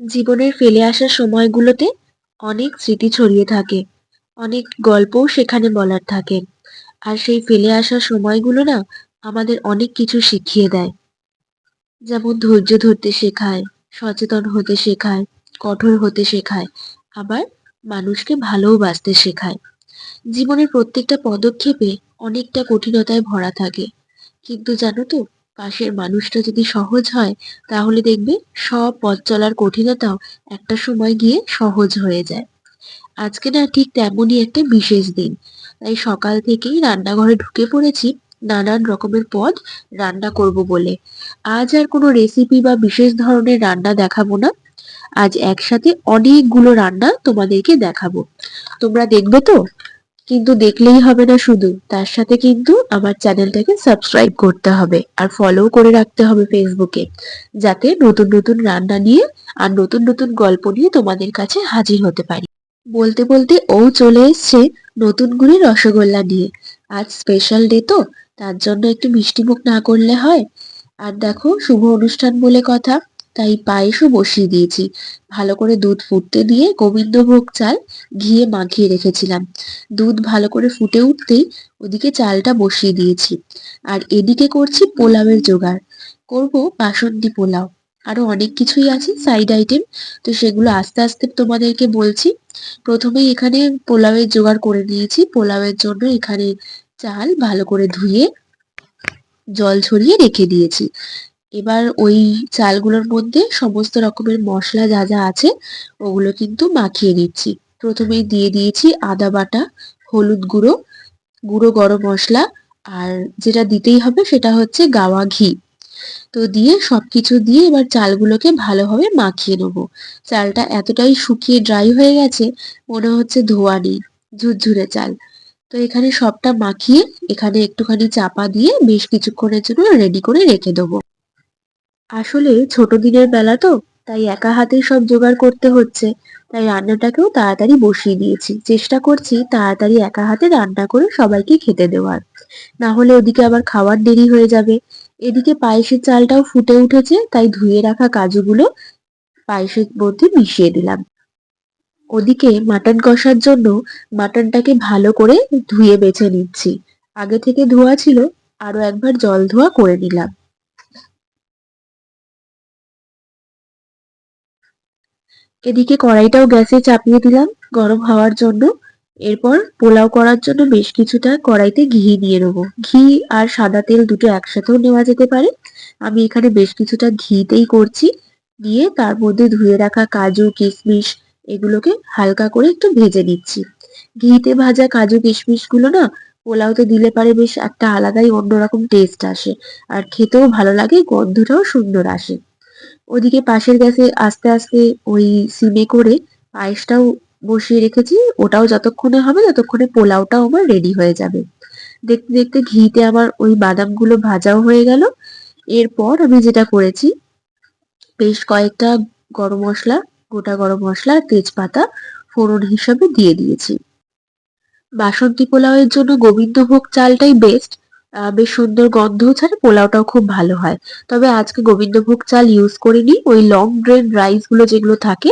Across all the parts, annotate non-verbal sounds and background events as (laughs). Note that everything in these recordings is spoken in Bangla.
জীবনের ফেলে আসা সময়গুলোতে অনেক স্মৃতি ছড়িয়ে থাকে। অনেক গল্পও সেখানে বলার থাকে। আর সেই ফেলে আসা সময়গুলো না আমাদের অনেক কিছু শিখিয়ে দেয়। যেমন ধৈর্য ধরতে শেখায়, সচেতন হতে শেখায়, কঠোর হতে শেখায়, আবার মানুষকে ভালোও ভালোবাসতে শেখায়। জীবনের প্রত্যেকটা পদক্ষেপে অনেকটা কঠিনতায় ভরা থাকে। কিন্তু জানো তো পাশের মানুষটা যদি সহজ হয়, তাহলে দেখবে সব পথ চলার কঠিনতাও একটা সময় গিয়ে সহজ হয়ে যায়। আজকে না ঠিক তেমনই একটা বিশেষ দিন। তাই সকাল থেকেই রান্নাঘরে ঢুকে পড়েছি নানান রকমের পদ রান্না করব বলে। আজ আর কোনো রেসিপি বা বিশেষ ধরনের রান্না দেখাবো না। আজ একসাথে অনেকগুলো রান্না তোমাদেরকে দেখাবো। তোমরা দেখবে তো? কিন্তু দেখলেই হবে না শুধু। তার সাথে কিন্তু আমার চ্যানেলটাকে সাবস্ক্রাইব করতে হবে আর ফলো করে রাখতে হবে ফেসবুকে যাতে নতুন নতুন রান্না নিয়ে আর নতুন নতুন গল্প নিয়ে তোমাদের কাছে হাজির হতে পারি। বলতে বলতে ও চলে এসছে নতুন করে রসগোল্লা নিয়ে। আজ স্পেশাল ডে তো, তার জন্য একটু মিষ্টিমুখ না করলে হয়। আর দেখো, শুভ অনুষ্ঠান বলে কথা। তাই পায়েসও বসিয়ে দিয়েছি। ভালো করে দুধ ফুটতে দিয়ে গোবিন্দভোগ চাল ঘিয়ে মাখিয়ে রেখেছিলাম। দুধ ভালো করে ফুটে উঠতেই ওদিকে চালটা বসিয়ে দিয়েছি। আর এদিকে করছি পোলাওয়ের জোগাড়। করব বাসন্তী পোলাও। আরও অনেক কিছুই আছে সাইড আইটেম তো সেগুলো আস্তে আস্তে তোমাদেরকে বলছি। প্রথমেই এখানে পোলাওয়ের জোগাড় করে নিয়েছি। পোলাওয়ের জন্য এখানে চাল ভালো করে ধুয়ে জল ছড়িয়ে রেখে দিয়েছি। এবার ওই চালগুলোর মধ্যে সমস্ত রকমের মশলা যা যা আছে, ওগুলো কিন্তু মাখিয়ে নিচ্ছি। প্রথমেই দিয়ে দিয়েছি আদা বাটা, হলুদ গুঁড়ো গুঁড়ো গরম মশলা, আর যেটা দিতেই হবে সেটা হচ্ছে গাওয়া ঘি। তো দিয়ে সবকিছু দিয়ে এবার চালগুলোকে ভালোভাবে মাখিয়ে নেব। চালটা এতটাই শুকিয়ে ড্রাই হয়ে গেছে, মনে হচ্ছে ধোয়া নেই, ঝুরঝুরে চাল। তো এখানে সবটা মাখিয়ে এখানে একটুখানি চাপা দিয়ে বেশ কিছুক্ষণের জন্য রেডি করে রেখে দেবো। আসলে ছোট দিনের বেলা তো, তাই একা হাতে সব জোগাড় করতে হচ্ছে। তাই রান্নাটাকেও তাড়াতাড়ি বসিয়ে দিয়েছি। চেষ্টা করছি তাড়াতাড়ি একা হাতে রান্না করে সবাইকে খেতে দেওয়ার। না হলে ওদিকে আবার খাওয়ার দেরি হয়ে যাবে। এদিকে পায়েসের চালটাও ফুটে উঠেছে, তাই ধুয়ে রাখা কাজুগুলো পায়েসের মধ্যে মিশিয়ে দিলাম। ওদিকে মাটন কষার জন্য মাটনটাকে ভালো করে ধুয়ে বেছে নিচ্ছি। আগে থেকে ধোয়া ছিল, আরও একবার জল ধোয়া করে নিলাম। এদিকে কড়াইটাও গ্যাসে চাপিয়ে দিলাম গরম হওয়ার জন্য। এরপর পোলাও করার জন্য বেশ কিছুটা কড়াইতে ঘি নিয়ে নেব। ঘি আর সাদা তেল দুটো একসাথেও নেওয়া যেতে পারে। আমি এখানে বেশ কিছুটা ঘিতেই করছি। দিয়ে তার মধ্যে ধুয়ে রাখা কাজু, কিশমিশ এগুলোকে হালকা করে একটু ভেজে নিচ্ছি। ঘিতে ভাজা কাজু কিশমিশগুলো না পোলাওতে দিলে পারে বেশ একটা আলাদাই অন্যরকম টেস্ট আসে। আর খেতেও ভালো লাগে, গন্ধটাও সুন্দর আসে। ওদিকে পাশের গ্যাসে আস্তে আস্তে ওই সিমে করে পায়েসটাও বসিয়ে রেখেছি, ওটাও যতক্ষণে হবে ততক্ষণে পোলাওটাও আমার রেডি হয়ে যাবে। দেখতে দেখতে ঘিতে আমার ওই বাদামগুলো ভাজাও হয়ে গেল। এরপর আমি যেটা করেছি, বেশ কয়েকটা গরম মশলা, গোটা গরম মশলা, তেজপাতা ফোড়ন হিসাবে দিয়ে দিয়েছি। বাসন্তী পোলাওয়ের জন্য গোবিন্দভোগ চালটাই বেস্ট বেশ সুন্দর গন্ধও ছাড়ে পোলাওটাও খুব ভালো হয়। তবে আজকে গোবিন্দভোগ চাল ইউজ করিনি, ওই লং গ্রেন রাইসগুলো যেগুলো থাকে,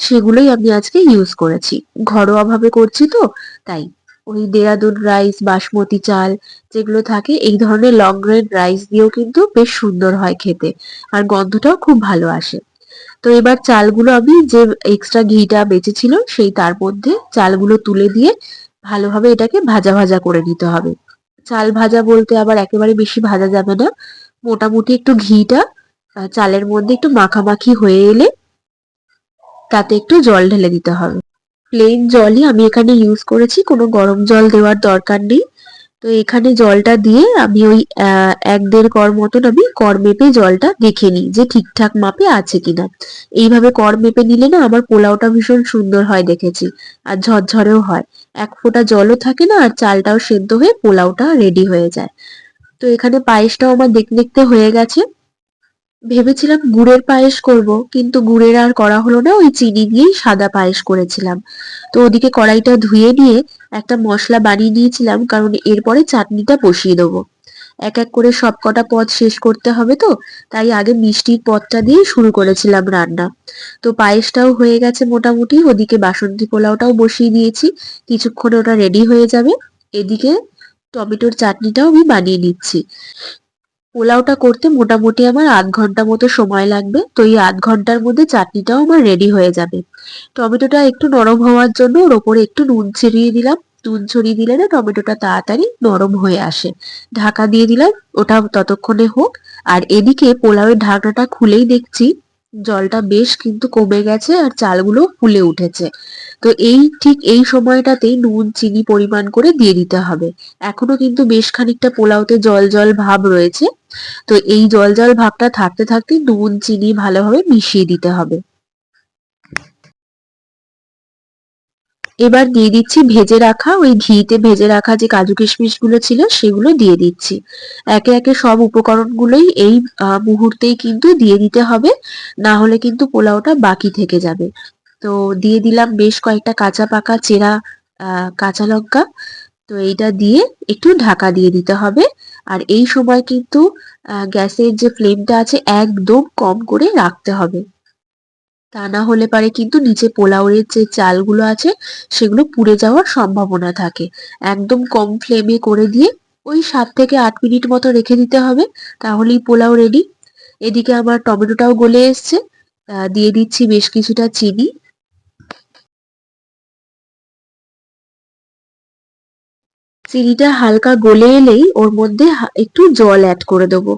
সেগুলোই আমি আজকে ইউজ করেছি। ঘরোয়া ভাবে করছি তো, তাই। ওই দেরাদুন রাইস বাসমতি চাল যেগুলো থাকে, এই ধরনের লং গ্রেন রাইস দিয়েও কিন্তু বেশ সুন্দর হয় খেতে, আর গন্ধটাও খুব ভালো আসে। তো এবার চালগুলো আমি যে এক্সট্রা ঘিটা বেঁচেছিল, সেই তার মধ্যে চালগুলো তুলে দিয়ে ভালোভাবে এটাকে ভাজা ভাজা করে নিতে হবে। চাল ভাজা বলতে আবার একেবারে বেশি ভাজা যাবে না। মোটামুটি একটু ঘিটা চালের মধ্যে একটু মাখামাখি হয়ে এলে তাতে একটু জল ঢেলে দিতে হবে। প্লেন জলই আমি এখানে ইউজ করেছি, কোনো গরম জল দেওয়ার দরকার নেই। তো এখানে জলটা দিয়ে আমি ওই এক দেড় কর মতন আমি কর মেপে জলটা দেখে নিই যে ঠিকঠাক মাপে আছে কিনা। এইভাবে কর মেপে নিলে না আমার পোলাওটা ভীষণ সুন্দর হয় দেখেছি, আর ঝরঝরেও হয়। এক ফোঁটা জলও থাকে না আর চালটাও সেদ্ধ হয়ে পোলাওটা রেডি হয়ে যায়। তো এখানে পায়েসটাও আমার দেখতে দেখতে হয়ে গেছে। ভেবেছিলাম গুড়ের পায়েস করব, কিন্তু গুড়ের আর করা হলো না, ওই চিনি দিয়েই সাদা পায়েস করেছিলাম। তো ওদিকে কড়াইটা ধুয়ে নিয়ে একটা মশলা বানিয়ে নিয়েছিলাম, কারণ এরপরে চাটনিটা বসিয়ে দেবো। এক এক করে সব কটা পদ শেষ করতে হবে তো, তাই আগে মিষ্টির পদটা দিয়ে শুরু করেছিলাম রান্না। তো পায়েসটাও হয়ে গেছে মোটামুটি, ওদিকে বাসন্তী পোলাওটাও বসিয়ে দিয়েছি, কিছুক্ষণ ওটা রেডি হয়ে যাবে। এদিকে টমেটোর চাটনিটাও আমি বানিয়ে নিচ্ছি। পোলাওটা করতে মোটামুটি আমার আধ ঘণ্টা মতো সময় লাগবে। তো এই আধ ঘণ্টার মধ্যে চাটনিটাও আমার রেডি হয়ে যাবে। টমেটোটা একটু নরম হওয়ার জন্য ওর ওপরে একটু নুন ছড়িয়ে দিলাম। নুন ছড়িয়ে দিলে না টমেটোটা তাড়াতাড়ি নরম হয়ে আসে। ঢাকা দিয়ে দিলাম ওটা ততক্ষণে হোক। আর এদিকে পোলাওয়ের ঢাকনাটা খুলেই দেখছি জলটা বেশ কিন্তু কমে গেছে আর চালগুলো ফুলে উঠেছে। তো এই ঠিক এই সময়টাতেই নুন, চিনি পরিমাণ করে দিয়ে দিতে হবে। এখনও কিন্তু বেশ খানিকটা পোলাওতে জল জল ভাব রয়েছে। তো এই জল জল ভাবটা থাকতে থাকতে নুন, চিনি ভালোভাবে মিশিয়ে দিতে হবে। এবার দিয়ে দিচ্ছি ভেজে রাখা ওই ঘিতে ভেজে রাখা যে কাজু কিশমিশগুলো ছিল সেগুলো দিয়ে দিচ্ছি। একে একে সব উপকরণগুলোই এই মুহূর্তেই কিন্তু দিয়ে দিতে হবে, না হলে কিন্তু পোলাওটা বাকি থেকে যাবে। তো দিয়ে দিলাম বেশ কয়েকটা কাঁচা পাকা চেরা কাঁচা লঙ্কা। তো এইটা দিয়ে একটু ঢাকা দিয়ে দিতে হবে। আর এই সময় কিন্তু গ্যাসের যে ফ্লেমটা আছে একদম কম করে রাখতে হবে। তা না হলে পারে কিন্তু নিচে পোলাওয়ের যে চালগুলো আছে, সেগুলো পুড়ে যাওয়ার সম্ভাবনা থাকে। একদম কম ফ্লেমে করে দিয়ে ওই সাত থেকে আট মিনিট মতো রেখে দিতে হবে, তাহলেই পোলাও রেডি এদিকে আমার টমেটোটাও গলে এসছে দিয়ে দিচ্ছি বেশ কিছুটা চিনি। চিনিটা হালকা গলে এলেই ওর মধ্যে একটু জল অ্যাড করে দেবো।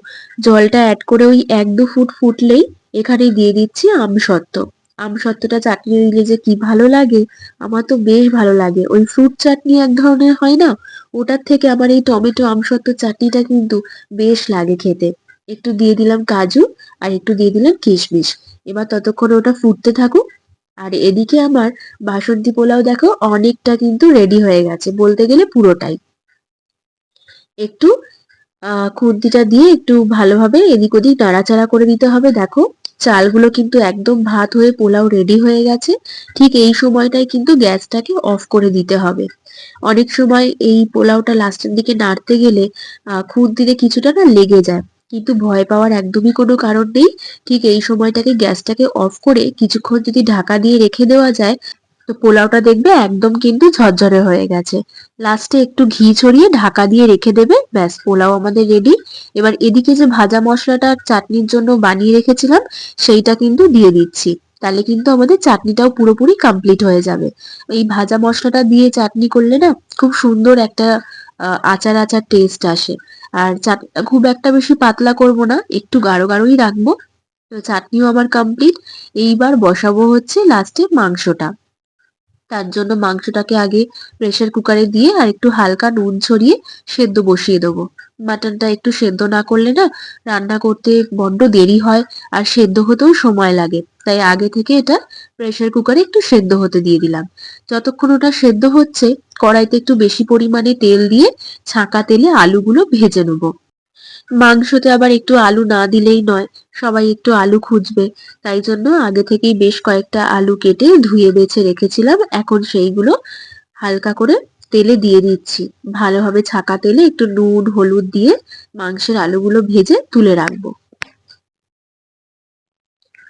জলটা অ্যাড করে ওই এক দু ফুট ফুটলেই এখানে দিয়ে দিচ্ছি আমসত্ত্ব আমসত্ত্বটা চাটনি দিলে যে কি ভালো লাগে? আমার তো বেশ ভালো লাগে। ওই ফ্রুট চাটনি এক ধরনের হয় না? ওটার থেকে আমার এই টমেটো আমসত্ত্ব চাটনিটা কিন্তু বেশ লাগে খেতে। একটু দিয়ে দিলাম কাজু আর একটু দিয়ে দিলাম কিশমিশ। এবার ততক্ষণ ওটা ফুটতে থাকুক। আর এদিকে আমার বাসন্তী পোলাও দেখো অনেকটা কিন্তু রেডি হয়ে গেছে, বলতে গেলে পুরোটাই। একটু খুন্তিটা দিয়ে একটু ভালোভাবে এদিক ওদিক নাড়াচাড়া করে দিতে হবে। দেখো, চালগুলো কিন্তু একদম ভাত হয়ে পোলাও রেডি হয়ে গেছে। ঠিক এই সময়টাই কিন্তু গ্যাসটাকে অফ করে দিতে হবে। অনেক সময় এই পোলাওটা লাস্টের দিকে নাড়তে গেলে খুন্তিতে কিছুটা না লেগে যায়। কিন্তু ভয় পাওয়ার একদমই কোনো কারণ নেই। ঠিক এই সময়টাকে গ্যাসটাকে অফ করে কিছুক্ষণ যদি ঢাকা দিয়ে রেখে দেওয়া যায় তো পোলাওটা দেখবে একদম কিন্তু ঝরঝরে হয়ে গেছে। লাস্টে একটু ঘি ছড়িয়ে ঢাকা দিয়ে রেখে দেবে। ব্যাস, পোলাও আমাদের রেডি এবার এদিকে যে ভাজা মশলাটা চাটনির জন্য বানিয়ে রেখেছিলাম, সেইটা কিন্তু দিয়ে দিচ্ছি। তাহলে কিন্তু আমাদের চাটনিটাও পুরোপুরি কমপ্লিট হয়ে যাবে। এই ভাজা মশলাটা দিয়ে চাটনি করলে না খুব সুন্দর একটা আচার আচার টেস্ট আসে। আর চাটনিটা খুব একটা বেশি পাতলা করব না, একটু গাঢ় গাঢ়ই রাখব। তো চাটনিও আমার কমপ্লিট এইবার বসাবো হচ্ছে লাস্টে মাংসটা। তার জন্য মাংসটাকে আগে প্রেশার কুকারে দিয়ে আর একটু হালকা নুন ছড়িয়ে সেদ্ধ বসিয়ে দেবো। মাটনটা একটু সেদ্ধ না করলে না রান্না করতে বড্ড দেরি হয় আর সেদ্ধ হতেও সময় লাগে। তাই আগে থেকে এটা প্রেসার কুকারে একটু সেদ্ধ হতে দিয়ে দিলাম। যতক্ষণ ওটা সেদ্ধ হচ্ছে, কড়াইতে একটু বেশি পরিমাণে তেল দিয়ে ছাঁকা তেলে আলুগুলো ভেজে নেব। মাংসতে আবার একটু আলু না দিলেই নয়, সবাই একটু আলু খুঁজবে। তাই জন্য আগে থেকেই বেশ কয়েকটা আলু কেটে ধুয়ে বেছে রেখেছিলাম। এখন সেইগুলো হালকা করে তেলে দিয়ে দিচ্ছি। ভালোভাবে ছাকা তেলে একটু নুন, হলুদ দিয়ে মাংসের আলুগুলো ভেজে তুলে রাখব।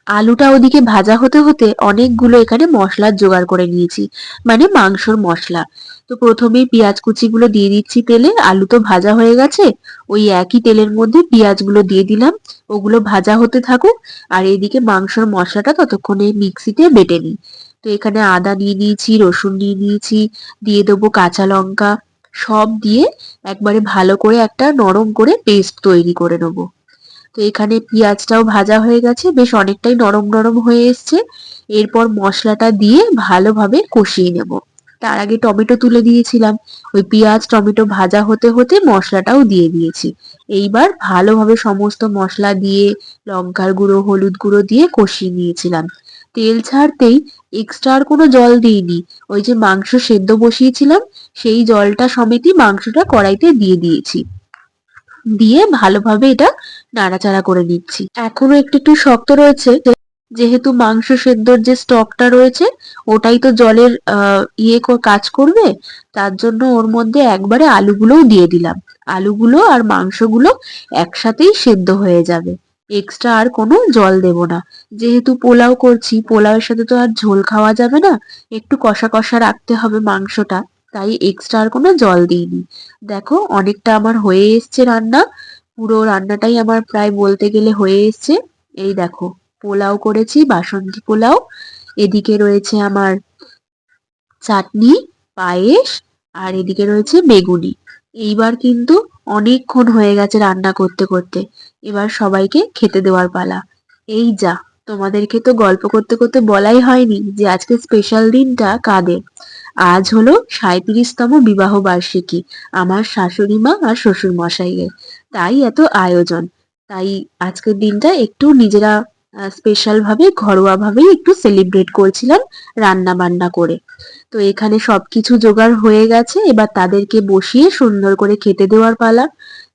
আলুটা ওদিকে ভাজা হতে হতে অনেকগুলো এখানে মশলার জোগাড় করে নিয়েছি মানে মাংসর মশলা। তো প্রথমেই পেঁয়াজ কুচিগুলো দিয়ে দিচ্ছি তেলে, আলু তো ভাজা হয়ে গেছে, ওই একই তেলের মধ্যে পেঁয়াজগুলো দিয়ে দিলাম, ওগুলো ভাজা হতে থাকুক, আর এদিকে মাংসর মশলাটা ততক্ষণে মিক্সিতে বেটে নিই। তো এখানে আদা নিয়ে নিয়েছি, রসুন নিয়ে নিয়েছি, দিয়ে দেবো কাঁচা লঙ্কা, সব দিয়ে একবারে ভালো করে একটা নরম করে পেস্ট তৈরি করে নেব। তো এখানে পেঁয়াজটাও ভাজা হয়ে গেছে, বেশ অনেকটাই নরম নরম হয়ে এসছে। এরপর মশলাটা দিয়ে ভালোভাবে কষিয়ে নেব। তার আগে টমেটো তুলে দিয়েছিলাম। ওই পেঁয়াজ, টমেটো ভাজা হতে হতে মশলাটাও দিয়ে দিয়েছি। এইবার ভালোভাবে সমস্ত মশলা দিয়ে লঙ্কার গুঁড়ো, হলুদ গুঁড়ো দিয়ে কষিয়ে নিয়েছিলাম। তেল ছাড়তেই এক্সট্রা আর কোনো জল দিইনি। ওই যে মাংস সেদ্ধ বসিয়েছিলাম, সেই জলটা সমেতই মাংসটা কড়াইতে দিয়ে দিয়েছি। দিয়ে ভালোভাবে এটা নাড়াচাড়া করে নিচ্ছি। এখনও একটু একটু শক্ত রয়েছে, যেহেতু মাংস সেদ্ধর যে স্টকটা রয়েছে, ওটাই তো জলের ইয়ে কাজ করবে, তার জন্য ওর মধ্যে একবারে আলুগুলোও দিয়ে দিলাম। আলুগুলো আর মাংসগুলো একসাথেই সেদ্ধ হয়ে যাবে। এক্সট্রা আর কোনো জল দেব না। যেহেতু পোলাও করছি, পোলাওয়ের সাথে তো আর ঝোল খাওয়া যাবে না, একটু কষা কষা রাখতে হবে মাংসটা। তাই এক্সট্রা আর কোনো জল দিইনি। দেখো, অনেকটা আমার হয়ে এসছে রান্না। পুরো রান্নাটাই আমার প্রায় বলতে গেলে হয়ে এসছে। এই দেখো, পোলাও করেছি, বাসন্তী পোলাও। এদিকে রয়েছে আমার চাটনি, পায়েস, আর এদিকে রয়েছে বেগুনি। এইবার কিন্তু অনেকক্ষণ হয়ে গেছে রান্না করতে করতে। এবার সবাইকে খেতে দেওয়ার পালা। এই যা। তোমাদেরকে তো গল্প করতে করতে বলাই হয়নি যে আজকে স্পেশাল দিনটা কাদের? আজ হলো সাঁইত্রিশতম বিবাহ বার্ষিকী আমার শাশুড়ি মা আর শ্বশুর মশাইয়ের। তাই এত আয়োজন। তাই আজকের দিনটা একটু নিজেরা স্পেশাল ভাবে, ঘরোয়া ভাবেই একটু সেলিব্রেট করছিলাম রান্না বান্না করে। তো এখানে সবকিছু জোগাড় হয়ে গেছে, এবার তাদেরকে বসিয়ে সুন্দর করে খেতে দেওয়ার পালা।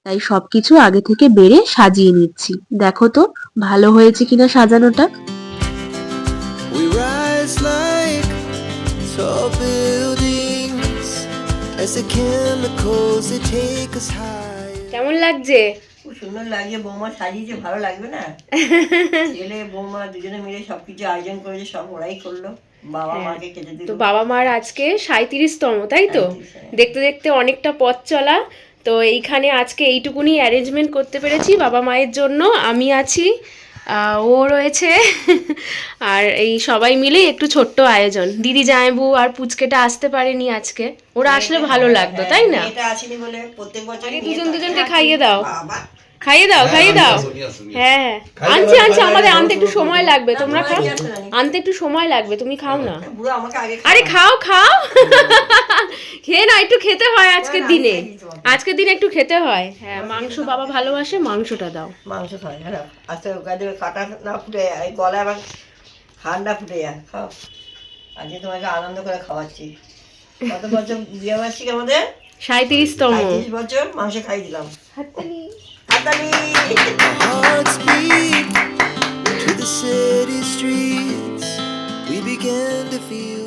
তাই সবকিছু আগে থেকে বেড়ে সাজিয়ে নিচ্ছি। দেখো তো ভালো হয়েছে কিনা সাজানোটা. কেমন লাগছে? খুব সুন্দর লাগছে বৌমা সাজিয়েছে ভালো লাগবে না? (laughs) ছেলে বৌমা দুজনে মিলে সবকিছু আয়োজন করেছে সব ওরাই করল। বাবা মাকে খেতে দিল। তো বাবা মার আজকে সাঁত্রিশতম তাই তো? 37, হ্যাঁ। দেখতে দেখতে অনেকটা পথ চলা তো এইখানে আজকে এইটুকুনি অ্যারেঞ্জমেন্ট করতে পেরেছি বাবা মায়ের জন্য। আমি আছি ও রয়েছে (laughs) আর এই সবাই মিলে একটু ছোট্ট আয়োজন। দিদি জায়বু আর পুচকেটা আসতে পারেনি আজকে। ওরা আসলে ভালো লাগতো তাই না? দুজন দুজনকে খাইয়ে দাও। খাইয়ে দাও খাইয়ে দাও। হ্যাঁ। আনছি আনছি আমাদের আনতে একটু সময় লাগবে তোমরা খাও। আনতে একটু সময় লাগবে তুমি খাও না। বুড়ো আমাকে আগে আরে খাও। খাও (laughs) খেয়ে না একটু খেতে হয় আজকের দিনে। আজকের দিনে একটু খেতে হয়। হ্যাঁ মাংস বাবা ভালোবাসে মাংসটা দাও। মাংস খাই হ্যাঁ। আস্তে ওকে কাটা না ফুটে গলা আবার না ফুটে যায় খাও। আজকে তোমাকে আনন্দ করে খাওয়াচ্ছি। কত বছর বিয়ে বার্ষিক আমাদের? সাঁত্রিশতম বছর মাংস খাই দিলাম। Natalie. Hearts beat to the city streets. We began to feel.